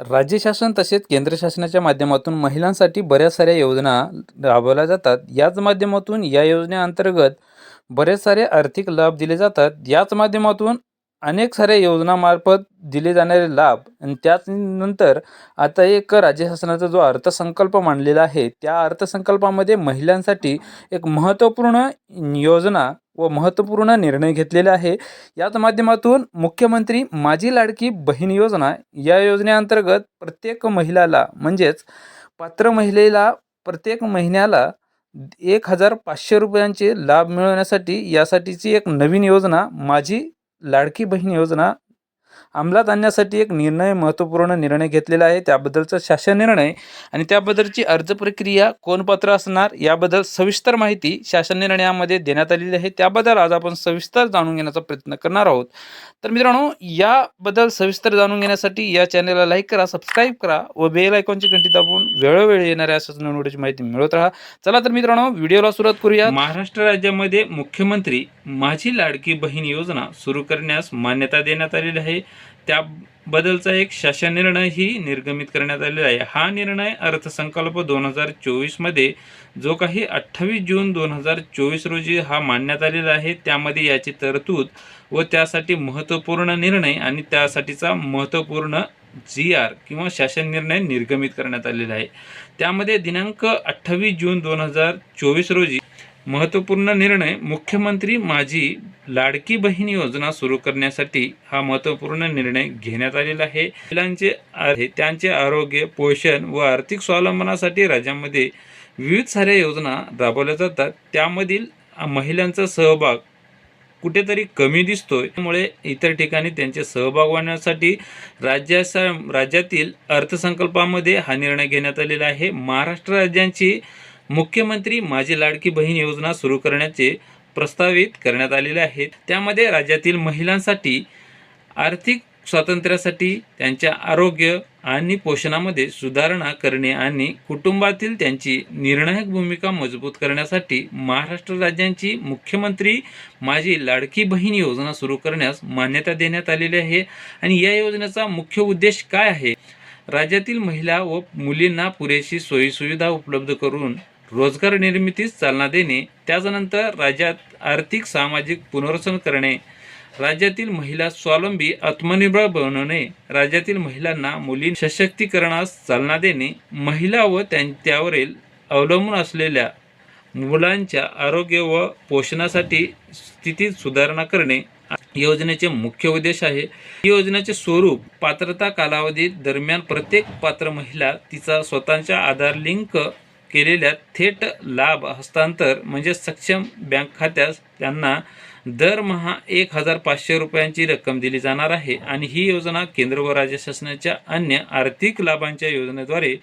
राज्य शासन तसेच केंद्र शासनाच्या माध्यमातून महिलांसाठी बऱ्याच साऱ्या योजना राबवल्या जातात. याच माध्यमातून या योजनेअंतर्गत बरेच सारे आर्थिक लाभ दिले जातात. याच माध्यमातून अनेक साऱ्या योजनामार्फत दिले जाणारे लाभ आणि त्याच नंतर आता एक राज्य शासनाचा जो अर्थसंकल्प मांडलेला आहे त्या अर्थसंकल्पामध्ये महिलांसाठी एक महत्त्वपूर्ण योजना व महत्त्वपूर्ण निर्णय घेतलेला आहे. याच माध्यमातून मुख्यमंत्री माझी लाडकी बहीण योजना या योजनेअंतर्गत प्रत्येक महिलाला म्हणजेच पात्र महिलेला प्रत्येक महिन्याला एक हजार पाचशे रुपयांचे लाभ मिळवण्यासाठी यासाठीची एक नवीन योजना माझी लाडकी बहीण योजना अंमलात आणण्यासाठी एक निर्णय महत्त्वपूर्ण निर्णय घेतलेला आहे. त्याबद्दलचा शासन निर्णय आणि त्याबद्दलची अर्ज प्रक्रिया कोण पात्र असणार याबद्दल सविस्तर माहिती शासन निर्णयामध्ये देण्यात आलेली आहे. त्याबद्दल आज आपण सविस्तर जाणून घेण्याचा प्रयत्न करणार आहोत. तर मित्रांनो याबद्दल सविस्तर जाणून घेण्यासाठी या चॅनलला लाईक करा सबस्क्राईब करा व बेल आयकॉनची घंटी दाबून वेळोवेळी येणाऱ्या असंच नोटिफिकेशन माहिती मिळवत राहा. चला तर मित्रांनो व्हिडिओला सुरुवात करूया महाराष्ट्र राज्यामध्ये मुख्यमंत्री माझी लाडकी बहीण योजना सुरू करण्यास मान्यता देण्यात आलेली आहे. त्याबद्दलचा एक शासन निर्णय ही निर्गमित करण्यात आलेला आहे. हा निर्णय अर्थसंकल्प दोन हजार चोवीसमध्ये जो काही अठ्ठावीस जून दोन हजार चोवीस रोजी हा मांडण्यात आलेला आहे त्यामध्ये याची तरतूद व त्यासाठी महत्त्वपूर्ण निर्णय आणि त्यासाठीचा महत्त्वपूर्ण जी आर किंवा शासन निर्णय निर्गमित करण्यात आलेला आहे. त्यामध्ये दिनांक अठ्ठावीस जून दोन हजार चोवीस रोजी महत्त्वपूर्ण निर्णय मुख्यमंत्री माझी लाडकी बहीण योजना सुरू करण्यासाठी हा महत्त्वपूर्ण निर्णय घेण्यात आलेला आहे. महिलांचे आहे त्यांचे आरोग्य पोषण व आर्थिक स्वावलंबनासाठी राज्यामध्ये विविध साऱ्या योजना राबवल्या जातात. त्यामधील महिलांचा सहभाग कुठेतरी कमी दिसतोय. त्यामुळे इतर ठिकाणी त्यांचे सहभाग वाढण्यासाठी राज्याचा राज्यातील अर्थसंकल्पामध्ये हा निर्णय घेण्यात आलेला आहे. महाराष्ट्र राज्यांची मुख्यमंत्री माझी लाडकी बहीण योजना सुरू करण्याचे प्रस्तावित करण्यात आलेले आहेत. त्यामध्ये राज्यातील महिलांसाठी आर्थिक स्वातंत्र्यासाठी त्यांच्या आरोग्य आणि पोषणामध्ये सुधारणा करणे आणि कुटुंबातील त्यांची निर्णायक भूमिका मजबूत करण्यासाठी महाराष्ट्र राज्यांची मुख्यमंत्री माझी लाडकी बहीण योजना सुरू करण्यास मान्यता देण्यात आलेली आहे. आणि या योजनेचा मुख्य उद्देश काय आहे? राज्यातील महिला व मुलींना पुरेशी सोयीसुविधा उपलब्ध करून रोजगार निर्मितीस चालना देणे त्याच्यानंतर राज्यात आर्थिक सामाजिक पुनर्वसन करणे राज्यातील महिला स्वावलंबी आत्मनिर्भर बनवणे राज्यातील महिलांना मुली सशक्तीकरणास चालना देणे महिला व त्यां त्यावरील अवलंबून असलेल्या मुलांच्या आरोग्य व पोषणासाठी स्थितीत सुधारणा करणे. योजनेचे मुख्य उद्देश आहे. योजनेचे स्वरूप पात्रता कालावधी दरम्यान प्रत्येक पात्र महिला तिचा स्वतःच्या आधार लिंक केलेल्या थेट लाभ हस्तांतर म्हणजे सक्षम बँक खात्यास त्यांना दरमहा एक हजार पाचशे रुपयांची रक्कम दिली जाणार आहे. आणि ही योजना केंद्र व राज्य शासनाच्या अन्य आर्थिक लाभांच्या योजनेद्वारे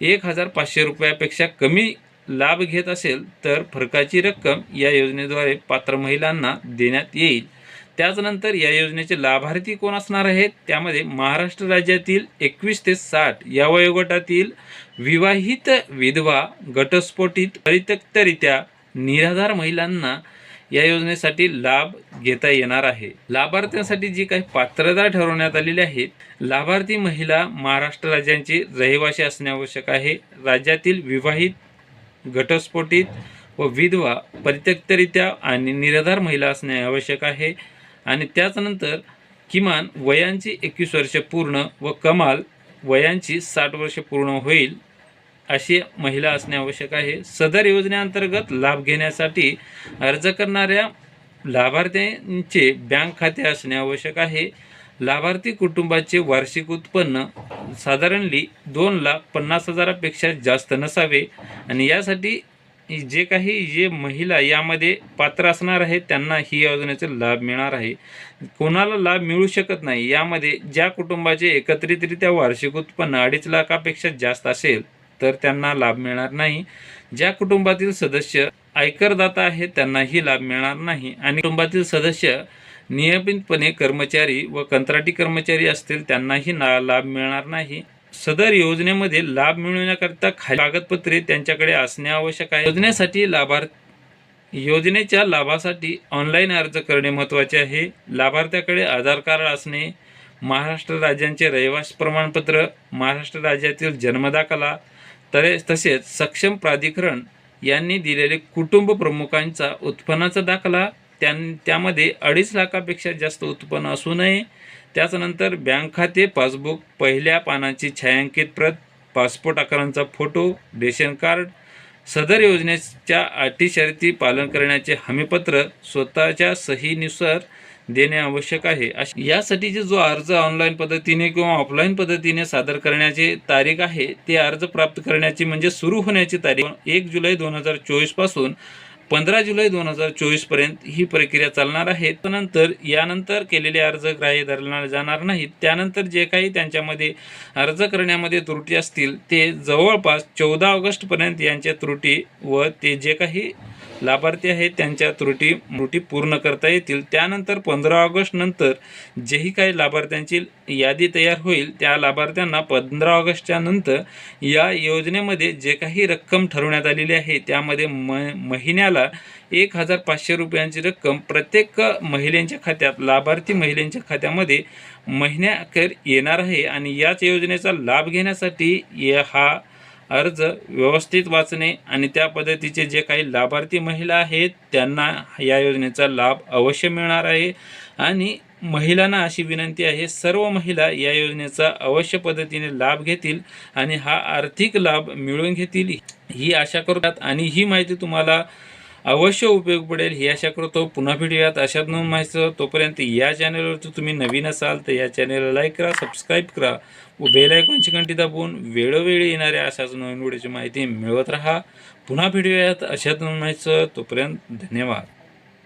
एक हजार पाचशे रुपयापेक्षा कमी लाभ घेत असेल तर फरकाची रक्कम या योजनेद्वारे पात्र महिलांना देण्यात येईल. त्याचनंतर या योजनेचे लाभार्थी कोण असणार आहेत? त्यामध्ये महाराष्ट्र राज्यातील एकवीस ते साठ या वयोगटातील विवाहित विधवा गटस्फोटित परित्यक्तरित्या निराधार महिलांना या योजनेसाठी लाभ घेता येणार आहे. लाभार्थ्यांसाठी जी काही पात्रता ठरवण्यात आलेली आहे लाभार्थी महिला महाराष्ट्र राज्यांची रहिवासी असणे आवश्यक आहे. राज्यातील विवाहित घटस्फोटित व विधवा परित्यक्तरित्या आणि निराधार महिला असणे आवश्यक आहे. आणि त्याचनंतर किमान वयांची एकवीस वर्ष पूर्ण व कमाल वयांची साठ वर्ष पूर्ण होईल अशी महिला असणे आवश्यक आहे. सदर योजनेअंतर्गत लाभ घेण्यासाठी अर्ज करणाऱ्या लाभार्थ्यांचे बँक खाते असणे आवश्यक आहे. लाभार्थी कुटुंबाचे वार्षिक उत्पन्न साधारणली दोन लाख पन्नास हजारापेक्षा जास्त नसावे आणि यासाठी जे काही जे महिला यामध्ये पात्र असणार आहेत त्यांना ही योजनेचा लाभ मिळणार आहे. कोणाला लाभ मिळू शकत नाही यामध्ये ज्या कुटुंबाचे एकत्रितरित्या वार्षिक उत्पन्न अडीच लाखापेक्षा जास्त असेल तर त्यांना लाभ मिळणार नाही. ज्या कुटुंबातील सदस्य आयकरदाता आहेत त्यांनाही लाभ मिळणार नाही. आणि कुटुंबातील सदस्य नियमितपणे कर्मचारी व कंत्राटी कर्मचारी असतील त्यांनाही ना लाभ मिळणार नाही. सदर योजनेमध्ये लाभ मिळवण्याकरता खाली कागदपत्रे त्यांच्याकडे असणे आवश्यक आहे. योजनेसाठी लाभार्थ योजनेच्या लाभासाठी ऑनलाईन अर्ज करणे महत्त्वाचे आहे. लाभार्थ्याकडे आधार कार्ड असणे महाराष्ट्र राज्यांचे रहिवास प्रमाणपत्र महाराष्ट्र राज्यातील जन्मदाखला तरे तसेच सक्षम प्राधिकरण यांनी दिलेले कुटुंब प्रमुखांचा उत्पन्नाचा दाखला त्यां त्यामध्ये अडीच लाखापेक्षा जास्त उत्पन्न असू नये त्याच्यानंतर बँक खाते पासबुक पहिल्या पानाची छायांकित प्रत पासपोर्ट आकारांचा फोटो रेशन कार्ड सदर योजनेच्या अटी शर्ती पालन करण्याचे हमीपत्र स्वतःच्या सहीनुसार देणे आवश्यक आहे. अश- यासाठीचे जो अर्ज ऑनलाईन पद्धतीने किंवा ऑफलाईन पद्धतीने सादर करण्याची तारीख आहे ते अर्ज प्राप्त करण्याची म्हणजे सुरू होण्याची तारीख. एक जुलै दोन हजार चोवीसपासून पंधरा जुलै दोन हजार चोवीसपर्यंत ही प्रक्रिया चालणार आहे. त्यानंतर यानंतर केलेले अर्ज ग्राह्य धरले जाणार नाहीत. त्यानंतर जे काही त्यांच्यामध्ये अर्ज करण्यामध्ये त्रुटी असतील ते जवळपास चौदा ऑगस्टपर्यंत यांच्या त्रुटी व ते जे काही लाभार्थी आहेत त्यांच्या त्रुटी त्रुटी पूर्ण करता येतील. त्यानंतर पंधरा ऑगस्ट नंतर जेही काही लाभार्थ्यांची यादी तयार होईल त्या लाभार्थ्यांना पंधरा ऑगस्टच्या नंतर या योजनेमध्ये जे काही रक्कम ठरवण्यात आलेली आहे त्यामध्ये म महिन्याला एक हजार पाचशे रुपयांची रक्कम प्रत्येक महिलेच्या खात्यात लाभार्थी महिलेच्या खात्यामध्ये महिन्याखेर येणार आहे आणि याच योजनेचा लाभ घेण्यासाठी हा अर्ज व्यवस्थित वाचणे आणि त्या पद्धतीचे जे काही लाभार्थी महिला आहेत त्यांना या योजनेचा लाभ अवश्य मिळणार आहे. आणि महिलांना अशी विनंती आहे सर्व महिला या योजनेचा अवश्य पद्धतीने लाभ घेतील आणि हा आर्थिक लाभ मिळवून घेतील. ही आशा करतात आणि ही माहिती तुम्हाला अवश्य उपयोग पडेल. ही आशा करतो पुन्हा भेटूयात. अशात नवीन माहिती तोपर्यंत या चॅनलवरती तुम्ही नवीन असाल तर या चॅनलला लाईक करा सबस्क्राईब करा व बेल आयकॉनची घंटी दाबून वेळोवेळी येणाऱ्या अशाच नवीन व्हिडिओची माहिती मिळवत राहा. पुन्हा भेटूयात. अशात नवीन माहिती तोपर्यंत धन्यवाद.